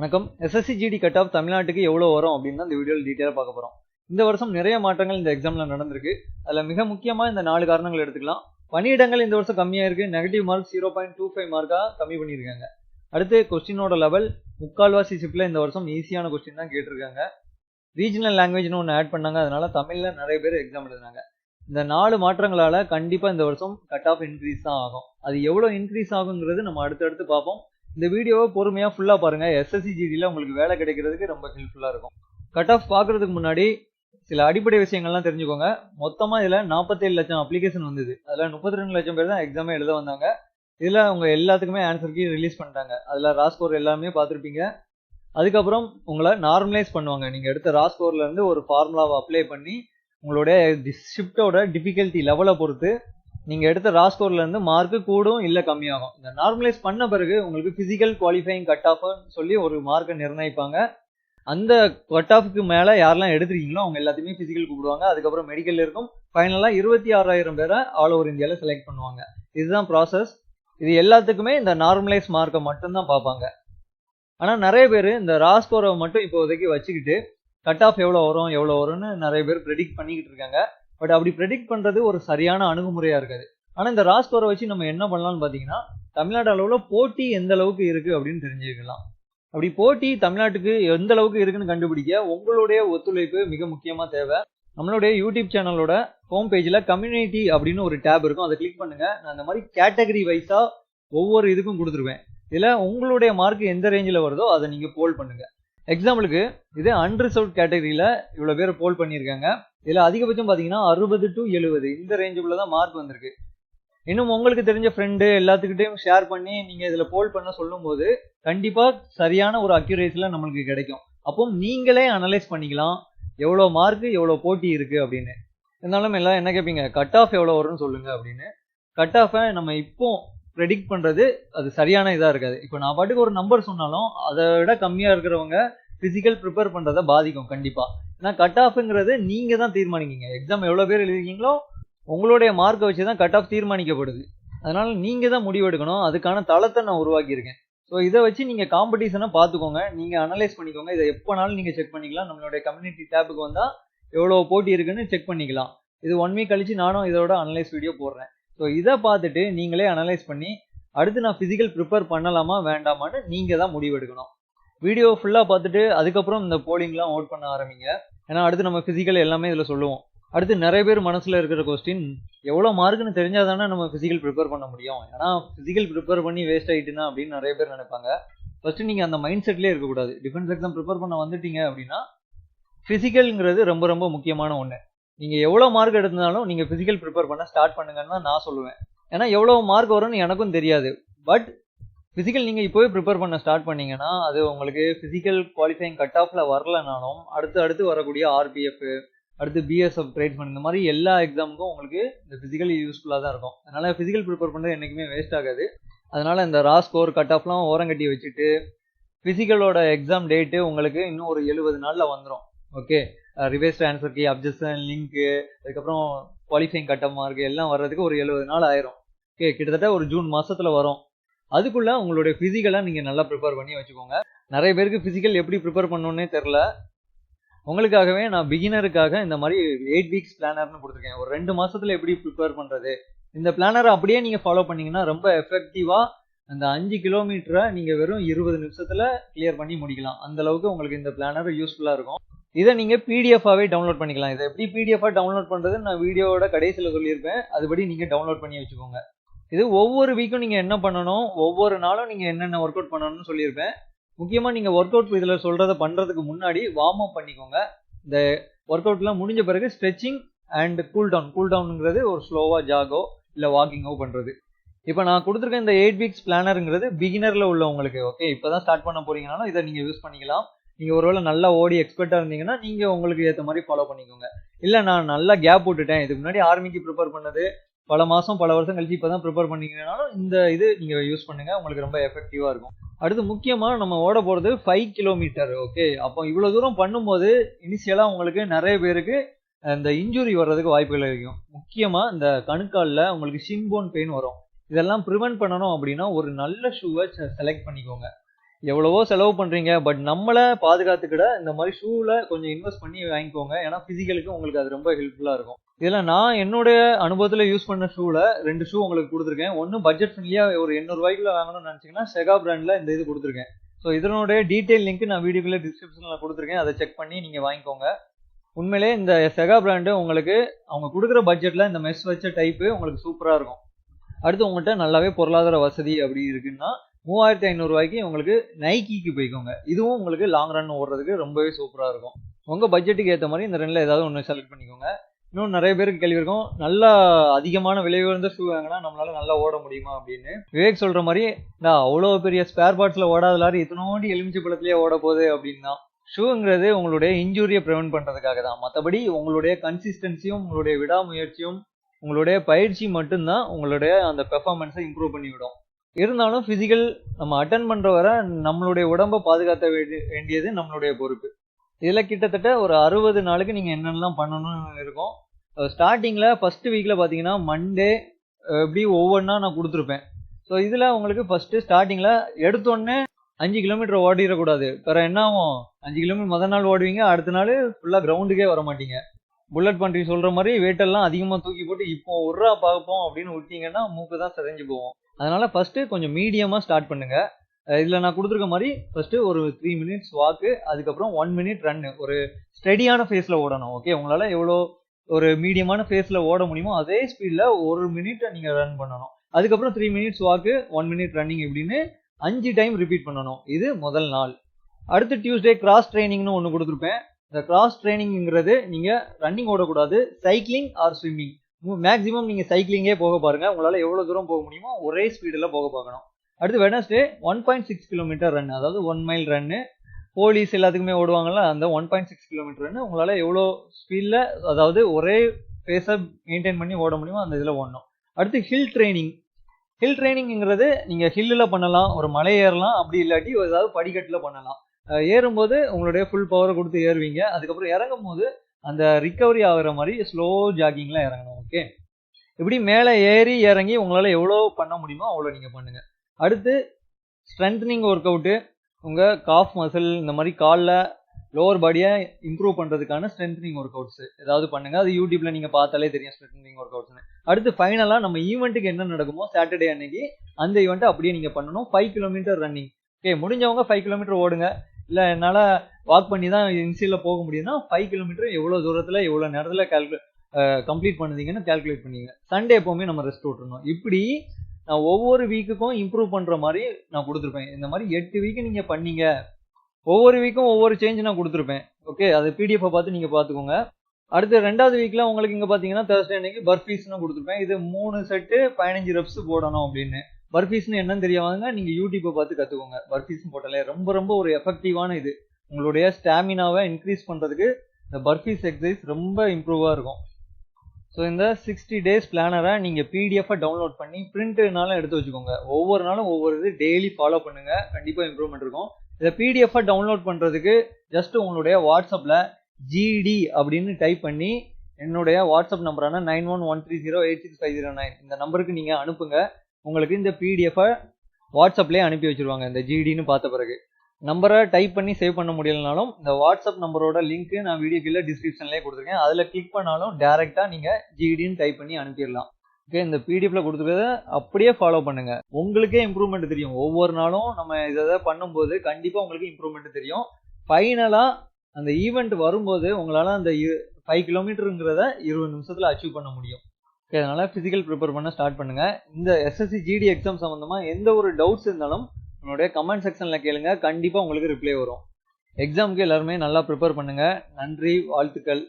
வணக்கம். SSC GD cut off தமிழ்நாட்டுக்கு எவ்வளோ வரும் அப்படின்னு தான் இந்த வீடியோவில் டீட்டெயிலாக பார்க்க போகிறோம் இந்த வருஷம் நிறைய மாற்றங்கள் இந்த எக்ஸாமில் நடந்திருக்கு. அதில் மிக முக்கியமாக இந்த நாலு காரணங்கள் எடுத்துக்கலாம். பணியிடங்கள் இந்த வருஷம் கம்மியாக இருக்குது negative mark zero point two five மார்க்காக கம்மி பண்ணியிருக்காங்க. அடுத்து கொஸ்டினோட லெவல் முக்கால்வாசி ஷிப்பில் இந்த வருஷம் ஈஸியான கொஸ்டின் தான் கேட்டிருக்காங்க. ரீஜனல் லாங்குவேஜ்னு ஒன்று ஆட் பண்ணாங்க. அதனால தமிழில் நிறைய பேர் எக்ஸாம் எழுதினாங்க. இந்த நாலு மாற்றங்களால் கண்டிப்பாக இந்த வருஷம் கட் ஆஃப் இன்க்ரீஸ் தான் ஆகும். அது எவ்வளோ இன்க்ரீஸ் ஆகுங்கிறது நம்ம அடுத்தடுத்து பார்ப்போம். இந்த வீடியோவை பொறுமையாக ஃபுல்லாக பாருங்கள் எஸ்எஸ்சி ஜிடியில் உங்களுக்கு வேலை கிடைக்கிறதுக்கு ரொம்ப ஹெல்ப்ஃபுல்லாக இருக்கும். கட் ஆஃப் பார்க்குறதுக்கு முன்னாடி சில அடிப்படை விஷயங்கள்லாம் தெரிஞ்சுக்கோங்க. மொத்தமாக இதில் நாற்பத்தேழு லட்சம் அப்ளிகேஷன் வந்தது. அதில் முப்பத்தி ரெண்டு லட்சம் பேர் தான் எக்ஸாமே எழுத வந்தாங்க. இதில் அவங்க எல்லாத்துக்குமே ஆன்சர் கீ ரிலீஸ் பண்ணிட்டாங்க. அதில் ராஸ்கோர் எல்லாமே பார்த்துருப்பீங்க. அதுக்கப்புறம் உங்களை நார்மலைஸ் பண்ணுவாங்க. நீங்கள் எடுத்த ரா ஸ்கோர்லேருந்து ஒரு ஃபார்முலாவை அப்ளை பண்ணி உங்களுடைய ஷிஃப்ட்டோட டிஃபிகல்ட்டி லெவலை பொறுத்து நீங்கள் எடுத்த ரா ஸ்கோர்லேருந்து மார்க்கு கூடும் இல்லை கம்மியாகும். இந்த நார்மலைஸ் பண்ண பிறகு உங்களுக்கு ஃபிசிக்கல் குவாலிஃபைங் கட் ஆஃப்னு சொல்லி ஒரு மார்க்கை நிர்ணயிப்பாங்க. அந்த கட் ஆஃப்க்கு மேலே யாரெல்லாம் எடுத்துருக்கீங்களோ அவங்க எல்லாத்தையுமே ஃபிசிக்கல் கூப்பிடுவாங்க. அதுக்கப்புறம் மெடிக்கல் இருக்கும். ஃபைனலாக இருபத்தி ஆறாயிரம் பேரை ஆல் ஓவர் இந்தியாவில் செலக்ட் பண்ணுவாங்க. இதுதான் ப்ராசஸ் இது எல்லாத்துக்குமே இந்த நார்மலைஸ் மார்க்கை மட்டும்தான் பார்ப்பாங்க. ஆனால் நிறைய பேர் இந்த ரா ஸ்கோரை மட்டும் இப்போதைக்கு வச்சுக்கிட்டு கட் ஆஃப் எவ்வளோ வரும் எவ்வளோ வரும்னு நிறைய பேர் ப்ரெடிக்ட் பண்ணிக்கிட்டு இருக்காங்க. பட் அப்படி ப்ரெடிக்ட் பண்ணுறது ஒரு சரியான அணுகுமுறையாக இருக்காது. ஆனால் இந்த ராஸ் ஸ்கோரை வச்சு நம்ம என்ன பண்ணலாம்னு பார்த்தீங்கன்னா தமிழ்நாடு அளவில் போட்டி எந்த அளவுக்கு இருக்குது அப்படின்னு தெரிஞ்சுக்கலாம். அப்படி போட்டி தமிழ்நாட்டுக்கு எந்த அளவுக்கு இருக்குன்னு கண்டுபிடிக்க உங்களுடைய ஒத்துழைப்பு மிக முக்கியமாக தேவை. நம்மளுடைய யூடியூப் சேனலோட ஹோம் பேஜில் கம்யூனிட்டி அப்படின்னு ஒரு டேப் இருக்கும். அதை கிளிக் பண்ணுங்கள் நான் அந்த மாதிரி கேட்டகரி வைஸாக ஒவ்வொரு இதுக்கும் கொடுத்துருவேன். இதில் உங்களுடைய மார்க் எந்த ரேஞ்சில் வருதோ அதை நீங்கள் போல் பண்ணுங்கள் எக்ஸாம்பிளுக்கு இதே அன்ரிசர்வ் கேட்டகரியில் இவ்வளோ பேர் போல் பண்ணியிருக்காங்க. இதில் அதிகபட்சம் பார்த்தீங்கன்னா அறுபது டு எழுபது. இந்த ரேஞ்சுக்குள்ளே தான் மார்க் வந்திருக்கு. இன்னும் உங்களுக்கு தெரிஞ்ச ஃப்ரெண்டு எல்லாத்துக்கிட்டையும் ஷேர் பண்ணி நீங்கள் இதில் போல் பண்ண சொல்லும்போது கண்டிப்பாக சரியான ஒரு அக்யூரேஸில் நம்மளுக்கு கிடைக்கும். அப்போ நீங்களே அனலைஸ் பண்ணிக்கலாம். எவ்வளோ மார்க்கு எவ்வளோ போட்டி இருக்குது அப்படின்னு. இருந்தாலும் எல்லாம் என்ன கேட்பீங்க கட் ஆஃப் எவ்வளோ வரும்னு சொல்லுங்கள் அப்படின்னு. கட் ஆஃபை நம்ம இப்போ ப்ரெடிக்ட் பண்ணுறது அது சரியான இதாக இருக்காது. இப்போ நான் பாட்டுக்கு ஒரு நம்பர் சொன்னாலும் அதை விட கம்மியாக இருக்கிறவங்க ஃபிசிக்கல் ப்ரிப்பேர் பண்ணுறதை பாதிக்கும் கண்டிப்பாக ஏன்னா கட் ஆஃப்ங்கிறது நீங்கள் தான் தீர்மானிக்கிங்க. எக்ஸாம் எவ்வளோ பேர் எழுதிருக்கீங்களோ உங்களுடைய மார்க்கை வச்சு தான் கட் ஆஃப் தீர்மானிக்கப்படுது. அதனால் நீங்கள் தான் முடிவெடுக்கணும். அதுக்கான தளத்தை நான் உருவாக்கியிருக்கேன். ஸோ இதை வச்சு நீங்கள் காம்படிஷனை பார்த்துக்கோங்க. நீங்கள் அனலைஸ் பண்ணிக்கோங்க. இதை எப்போனாலும் நீங்கள் செக் பண்ணிக்கலாம். நம்மளுடைய கம்யூனிட்டி டேப்புக்கு வந்தால் எவ்வளோ போட்டி இருக்குன்னு செக் பண்ணிக்கலாம். இது ஒன் வீக் கழிச்சு நானும் இதோட அனலைஸ் வீடியோ போடுறேன். ஸோ இதை பார்த்துட்டு நீங்களே அனலைஸ் பண்ணி அடுத்து நான் ஃபிசிக்கல் ப்ரிப்பேர் பண்ணலாமா வேண்டாமான்னு நீங்கள் தான் முடிவெடுக்கணும். வீடியோ ஃபுல்லாக பார்த்துட்டு அதுக்கப்புறம் இந்த போலிங்லாம் ஓட் பண்ண ஆரம்பிங்க. ஏன்னா அடுத்து நம்ம ஃபிசிக்கல் எல்லாமே இதில் சொல்லுவோம். அடுத்து நிறைய பேர் மனசில் இருக்கிற கொஸ்டின் எவ்வளோ மார்க்குன்னு தெரிஞ்சால் தானே நம்ம ஃபிசிக்கல் ப்ரிப்பேர் பண்ண முடியும். ஏன்னா ஃபிசிக்கல் ப்ரிப்பேர் பண்ணி வேஸ்ட் ஆகிட்டுனா அப்படின்னு நிறைய பேர் நினைப்பாங்க. ஃபஸ்ட்டு நீங்கள் அந்த மைண்ட் செட்லேயே இருக்கக்கூடாது. டிஃபென்ஸ் எக்ஸாம் ப்ரிப்பேர் பண்ண வந்துட்டீங்க அப்படின்னா ஃபிசிக்கல்ங்கிறது ரொம்ப ரொம்ப முக்கியமான ஒன்று நீங்கள் எவ்வளோ மார்க் எடுத்திருந்தாலும் நீங்கள் ஃபிசிக்கல் ப்ரிப்பேர் பண்ண ஸ்டார்ட் பண்ணுங்கன்னு தான் நான் சொல்லுவேன். ஏன்னா எவ்வளோ மார்க் வரும்னு எனக்கும் தெரியாது. பட் ஃபிசிக்கல் நீங்கள் இப்போவே ப்ரிப்பேர் பண்ண ஸ்டார்ட் பண்ணீங்கன்னா அது உங்களுக்கு ஃபிசிக்கல் குவாலிஃபைங் கட் ஆஃபில் வரலனாலும் அடுத்து அடுத்து வரக்கூடிய ஆர்பிஎஃப் அடுத்து பிஎஸ்எஃப் ட்ரேட்மெண்ட் இந்த மாதிரி எல்லா எக்ஸாமுக்கும் உங்களுக்கு இந்த ஃபிசிக்கல் யூஸ்ஃபுல்லாக தான் இருக்கும். அதனால் ஃபிசிக்கல் ப்ரிப்பேர் பண்ணுறது என்றைக்குமே வேஸ்ட் ஆகாது. அதனால் இந்த ரா ஸ்கோர் கட் ஆஃப்லாம் ஓரங்கட்டி வச்சுட்டு ஃபிசிக்கலோட எக்ஸாம் டேட்டு உங்களுக்கு இன்னும் ஒரு எழுபது நாளில் வந்துடும் ஓகே ரிவைஸ்ட் ஆன்சர் அப்ஜெக்ஷன் லிங்க்கு அதுக்கப்புறம் குவாலிஃபைங் கட் ஆஃப் மார்க் எல்லாம் வர்றதுக்கு ஒரு எழுபது நாள் ஆயிரும். ஓகே கிட்டத்தட்ட ஒரு ஜூன் மாதத்தில் வரும். அதுக்குள்ளே உங்களுடைய ஃபிசிக்கலாக நீங்கள் நல்லா ப்ரிப்பேர் பண்ணி வச்சுக்கோங்க. நிறைய பேருக்கு ஃபிசிக்கல் எப்படி ப்ரிப்பேர் பண்ணணுன்னே தெரில உங்களுக்காகவே நான் பிகினருக்காக இந்த மாதிரி எயிட் வீக்ஸ் பிளானர்னு கொடுத்துருக்கேன். ஒரு ரெண்டு மாசத்துல எப்படி ப்ரிப்பேர் பண்றது? இந்த பிளானரை அப்படியே நீங்க ஃபாலோ பண்ணீங்கன்னா ரொம்ப எஃபெக்டிவா அந்த அஞ்சு கிலோமீட்டரை நீங்க வெறும் இருபது நிமிஷத்துல கிளியர் பண்ணி முடிக்கலாம். அந்த அளவுக்கு உங்களுக்கு இந்த பிளானர் யூஸ்ஃபுல்லா இருக்கும். இதை நீங்கள் பிடிஎஃபாகவே டவுன்லோட் பண்ணிக்கலாம். இதை எப்படி பிடிஎஃபாக டவுன்லோட் பண்ணுறது நான் வீடியோவோட கடைசியில் சொல்லியிருப்பேன். அதுபடி நீங்கள் டவுன்லோட் பண்ணி வச்சுக்கோங்க. இது ஒவ்வொரு வீக்கும் நீங்கள் என்ன பண்ணணும் ஒவ்வொரு நாளும் நீங்கள் என்னென்ன ஒர்க் அவுட் பண்ணணும்னு சொல்லியிருப்பேன். முக்கியமாக நீங்கள் ஒர்க் அவுட் இதில் சொல்கிறத பண்ணுறதுக்கு முன்னாடி வார்ம் அப் பண்ணிக்கோங்க. இந்த ஒர்க் அவுட்லாம் முடிஞ்ச பிறகு stretching and cool down cool டவுனுங்கிறது ஒரு ஸ்லோவாக ஜாகோ இல்லை வாக்கிங்கோ பண்ணுறது இப்போ நான் கொடுத்துருக்க இந்த எயிட் வீக்ஸ் பிளானருங்கிறது பிகினரில் உள்ளவங்களுக்கு ஓகே இப்போ தான் ஸ்டார்ட் பண்ண போறீங்கனாலும் இதை நீங்கள் யூஸ் பண்ணிக்கலாம். நீங்கள் ஒருவேளை நல்லா ஓடி எக்ஸ்பர்ட்டாக இருந்தீங்கன்னா நீங்கள் உங்களுக்கு ஏற்ற மாதிரி ஃபாலோ பண்ணிக்கோங்க. இல்லை நான் நல்லா கேப் விட்டுட்டேன். இதுக்கு முன்னாடி ஆர்மிக்கு ப்ரிப்பேர் பண்ணது. பல மாதம் பல வருஷம் கழிச்சு இப்போ தான் ப்ரிப்பேர் பண்ணிங்கனாலும் இந்த இது நீங்கள் யூஸ் பண்ணுங்கள் உங்களுக்கு ரொம்ப எஃபெக்டிவாக இருக்கும். அடுத்து முக்கியமாக நம்ம ஓட போகிறது ஃபைவ் கிலோமீட்டர் ஓகே அப்போ இவ்வளோ தூரம் பண்ணும்போது இனிஷியலாக உங்களுக்கு நிறைய பேருக்கு இந்த இன்ஜுரி வர்றதுக்கு வாய்ப்புகள் இருக்கும் முக்கியமாக இந்த கணுக்காலில் உங்களுக்கு ஷின்போன் பெயின் வரும். இதெல்லாம் ப்ரிவென்ட் பண்ணணும் அப்படின்னா ஒரு நல்ல ஷூவை செலக்ட் பண்ணிக்கோங்க. எவ்வளவோ செலவு பண்றீங்க பட் நம்மளை பாதுகாத்துக்கிட இந்த மாதிரி ஷூல கொஞ்சம் இன்வெஸ்ட் பண்ணி வாங்கிக்கோங்க. ஏன்னா பிசிக்கலுக்கு உங்களுக்கு அது ரொம்ப ஹெல்ப்ஃபுல்லா இருக்கும். இதுல நான் என்னுடைய அனுபவத்துல யூஸ் பண்ண ஷூல ரெண்டு ஷூ உங்களுக்கு கொடுத்துருக்கேன். ஒன்னு பட்ஜெட் ஃப்ரெண்ட்லியா ஒரு எண்ணூறு ரூபாய்க்குள்ள வாங்கணும்னு நினைச்சீங்கன்னா செகா பிராண்ட்ல இந்த இது கொடுத்துருக்கேன். ஸோ இதனுடைய டீட்டெயில் லிங்க் நான் வீடியோக்குள்ள டிஸ்கிரிப்ஷன்ல கொடுத்துருக்கேன். அதை செக் பண்ணி நீங்க வாங்கிக்கோங்க. உண்மையிலே இந்த செகா பிராண்டு உங்களுக்கு அவங்க கொடுக்குற பட்ஜெட்ல இந்த மெஸ் வச்ச டைப்பு உங்களுக்கு சூப்பரா இருக்கும். அடுத்து உங்கள்கிட்ட நல்லாவே பொருளாதார வசதி அப்படி இருக்குன்னா மூவாயிரத்தி ஐநூறுரூவாய்க்கு உங்களுக்கு நைக்கிக்கு போய்க்கோங்க. இதுவும் உங்களுக்கு லாங் ரன் ஓடுறதுக்கு ரொம்பவே சூப்பராக இருக்கும். உங்கள் பட்ஜெட்டுக்கு ஏற்ற மாதிரி இந்த ரெண்டில் ஏதாவது ஒன்று செலக்ட் பண்ணிக்கோங்க. இன்னும் நிறைய பேருக்கு கேள்வி இருக்கும். நல்லா அதிகமான விலை உயர்ந்த ஷூ வாங்கினா நம்மளால நல்லா ஓட முடியுமா அப்படின்னு. விவேக் சொல்கிற மாதிரி நான் அவ்வளோ பெரிய ஸ்பேர் பார்ட்ஸில் ஓடாத லாரி இத்தனோண்டி எலுமிச்சை பழத்துலேயே ஓட போகுது? அப்படின்னா ஷூங்கிறது உங்களுடைய இன்ஜூரியை ப்ரிவென்ட் பண்ணுறதுக்காக தான். மற்றபடி உங்களுடைய கன்சிஸ்டன்சியும் உங்களுடைய விடாமுயற்சியும் உங்களுடைய பயிற்சி மட்டும்தான் உங்களுடைய அந்த பெர்ஃபார்மன்ஸை இம்ப்ரூவ் பண்ணி விடும் இருந்தாலும் ஃபிசிக்கல் நம்ம அட்டன் பண்ணுற வரை நம்மளுடைய உடம்பை பாதுகாத்த வேண்டியது நம்மளுடைய பொறுப்பு. இதில் கிட்டத்தட்ட ஒரு அறுபது நாளுக்கு நீங்கள் என்னென்னலாம் பண்ணணும்னு இருக்கும். ஸ்டார்டிங்கில் ஃபஸ்ட்டு வீக்கில் பார்த்தீங்கன்னா மண்டே எப்படி ஒவ்வொன்றா நான் கொடுத்துருப்பேன். ஸோ இதில் உங்களுக்கு ஃபஸ்ட்டு ஸ்டார்டிங்கில் எடுத்தோடனே அஞ்சு கிலோமீட்டர் ஓடிடக்கூடாது. வேறு என்ன ஆகும்? அஞ்சு கிலோமீட்டர் முதல் நாள் ஓடுவீங்க அடுத்த நாள் ஃபுல்லாக கிரவுண்டுக்கே வர மாட்டீங்க. புல்லட் பண்றி சொல்ற மாதிரி வெயிட்டெல்லாம் அதிகமாக தூக்கி போட்டு இப்போ உர்றா பார்ப்போம் அப்படின்னு விட்டீங்கன்னா மூக்கு தான் செதஞ்சு போவோம் அதனால ஃபர்ஸ்ட் கொஞ்சம் மீடியமா ஸ்டார்ட் பண்ணுங்க. அஹ் இதுல நான் கொடுத்துருக்க மாதிரி ஃபர்ஸ்ட் ஒரு த்ரீ மினிட்ஸ் வாக்கு அதுக்கப்புறம் ஒன் மினிட் ரன்னு ஒரு ஸ்டெடியான ஃபேஸ்ல ஓடணும் ஓகே உங்களால எவ்வளோ ஒரு மீடியமான ஃபேஸ்ல ஓட முடியுமோ அதே ஸ்பீட்ல ஒரு மினிட்டை நீங்க ரன் பண்ணணும். அதுக்கப்புறம் three minutes walk one minute running இப்படின்னு அஞ்சு டைம் ரிப்பீட் பண்ணணும். இது முதல் நாள். அடுத்து டியூஸ்டே கிராஸ் ட்ரைனிங்னு ஒன்று கொடுத்துருப்பேன். இந்த கிராஸ் ட்ரைனிங்ங்கிறது நீங்கள் ரன்னிங் ஓடக்கூடாது சைக்கிளிங் ஆர் ஸ்விம்மிங் மேக்ஸிமம் நீங்கள் சைக்கிளிங்கே போக பாருங்கள் உங்களால் எவ்வளோ தூரம் போக முடியுமோ ஒரே ஸ்பீடில் போக பார்க்கணும். அடுத்து Wednesday one point six kilometre run அதாவது ஒன் மைல் ரன்னு போலீஸ் எல்லாத்துக்குமே ஓடுவாங்கல்ல அந்த one point six kilometre run உங்களால் எவ்வளோ ஸ்பீடில் அதாவது ஒரே பேஸை மெயின்டைன் பண்ணி ஓட முடியுமோ அந்த இதில் ஓடணும். அடுத்து ஹில் ட்ரைனிங் ஹில் ட்ரைனிங்கிறது நீங்கள் ஹில்லில் பண்ணலாம் ஒரு மலை ஏறலாம் அப்படி இல்லாட்டி ஏதாவது படிக்கட்டில் பண்ணலாம். ஏறும்போது உங்களுடைய ஃபுல் பவரை கொடுத்து ஏறுவீங்க. அதுக்கப்புறம் இறங்கும் போது அந்த ரிக்கவரி ஆகிற மாதிரி ஸ்லோ ஜாகிங்லாம் இறங்கணும் ஓகே இப்படி மேலே ஏறி இறங்கி உங்களால் எவ்வளோ பண்ண முடியுமோ அவ்வளோ நீங்கள் பண்ணுங்கள் அடுத்து ஸ்ட்ரென்த்னிங் ஒர்க் அவுட்டு உங்கள் காஃப் மசில் இந்த மாதிரி காலில் லோவர் பாடியை இம்ப்ரூவ் பண்ணுறதுக்கான ஸ்ட்ரென்த்னிங் ஒர்க் அவுட்ஸ் ஏதாவது பண்ணுங்க. அது யூடியூப்பில் நீங்கள் பார்த்தாலே தெரியும் ஸ்ட்ரென்த்னிங் ஒர்க் அவுட்ஸ்னு அடுத்து ஃபைனலாக நம்ம ஈவெண்ட்டுக்கு என்ன நடக்குமோ சாட்டர்டே அன்னைக்கு அந்த ஈவெண்ட்டை அப்படியே நீங்கள் பண்ணணும். ஃபைவ் கிலோமீட்டர் ரன்னிங் ஓகே முடிஞ்சவங்க ஃபைவ் கிலோமீட்டர் ஓடுங்க. இல்லை என்னால் வாக் பண்ணி தான் இன்சியில் போக முடியும்னா ஃபைவ் கிலோமீட்டர் எவ்வளோ தூரத்தில் எவ்வளோ நேரத்தில் கால்குலேட் கம்ப்ளீட் பண்ணுதீங்கன்னு கால்குலேட் பண்ணிங்க. சண்டே எப்போவுமே நம்ம ரெஸ்ட் விட்டுருணும் இப்படி நான் ஒவ்வொரு வீக்குக்கும் இம்ப்ரூவ் பண்ணுற மாதிரி நான் கொடுத்துருப்பேன். இந்த மாதிரி எட்டு வீக்கு நீங்கள் பண்ணீங்க. ஒவ்வொரு வீக்கும் ஒவ்வொரு சேஞ்ச் நான் கொடுத்துருப்பேன். ஓகே அது பிடிஎஃப் பார்த்து நீங்கள் பார்த்துக்கோங்க. அடுத்து ரெண்டாவது வீக்கில் உங்களுக்கு இங்கே பார்த்தீங்கன்னா தேர்ஸ்டே அன்னைக்கு பர்ஃபீஸ்னு கொடுத்துருப்பேன். இது மூணு செட்டு பதினஞ்சு ரெப்ஸ் போடணும் அப்படின்னு. பர்ஃபீஸ்னு என்னன்னு தெரியாமல் நீங்க யூடியூப்பை பார்த்து கத்துக்கோங்க. பர்ஃபீஸ் போட்டாலே ரொம்ப ரொம்ப ஒரு எஃபெக்டிவான இது. உங்களுடைய ஸ்டாமினாவை இன்க்ரீஸ் பண்றதுக்கு இந்த பர்ஃபீஸ் எக்ஸசைஸ் ரொம்ப இம்ப்ரூவாக இருக்கும். ஸோ இந்த சிக்ஸ்டி டேஸ் பிளானரை நீங்கள் பிடிஎஃபாக டவுன்லோட் பண்ணி பிரிண்ட்னாலும் எடுத்து வச்சுக்கோங்க. ஒவ்வொரு நாளும் ஒவ்வொரு இது டெய்லி ஃபாலோ பண்ணுங்க. கண்டிப்பாக இம்ப்ரூவ்மெண்ட் இருக்கும். இதை பிடிஎஃபாக டவுன்லோட் பண்ணுறதுக்கு ஜஸ்ட் உங்களுடைய வாட்ஸ்அப்பில் ஜிடி அப்படின்னு டைப் பண்ணி என்னுடைய WhatsApp நம்பரான nine one one three zero eight six five zero nine இந்த நம்பருக்கு நீங்கள் அனுப்புங்க. உங்களுக்கு இந்த பிடிஎஃபை வாட்ஸ்அப்லேயே அனுப்பி வச்சிருவாங்க. இந்த ஜிடின்னு பார்த்த பிறகு. நம்பரை டைப் பண்ணி சேவ் பண்ண முடியலனாலும் இந்த வாட்ஸ்அப் நம்பரோட லிங்க் நான் வீடியோ கீழே டிஸ்கிரிப்ஷன்லேயே கொடுத்துருக்கேன். அதில் கிளிக் பண்ணாலும் டேரெக்டாக நீங்கள் ஜிடின்னு டைப் பண்ணி அனுப்பிடலாம். ஓகே இந்த பிடிஎஃப்ல கொடுத்துருக்கத அப்படியே ஃபாலோ பண்ணுங்க. உங்களுக்கே இம்ப்ரூவ்மெண்ட் தெரியும். ஒவ்வொரு நாளும் நம்ம இதை பண்ணும்போது கண்டிப்பாக உங்களுக்கு இம்ப்ரூவ்மெண்ட் தெரியும். ஃபைனலாக அந்த ஈவெண்ட் வரும்போது உங்களால் அந்த ஃபைவ் கிலோமீட்டருங்கிறத இருபது நிமிஷத்தில் அச்சீவ் பண்ண முடியும். அதனால் ஃபிசிக்கல் ப்ரிப்பேர் பண்ண ஸ்டார்ட் பண்ணுங்கள் இந்த எஸ்எஸ்சி ஜிடி எக்ஸாம் சம்மந்தமாக எந்த ஒரு டவுட்ஸ் இருந்தாலும் உங்களுடைய கமெண்ட் செக்ஷனில் கேளுங்க. கண்டிப்பாக உங்களுக்கு ரிப்ளை வரும். எக்ஸாமுக்கு எல்லாருமே நல்லா ப்ரிப்பேர் பண்ணுங்கள் நன்றி வாழ்த்துக்கள்.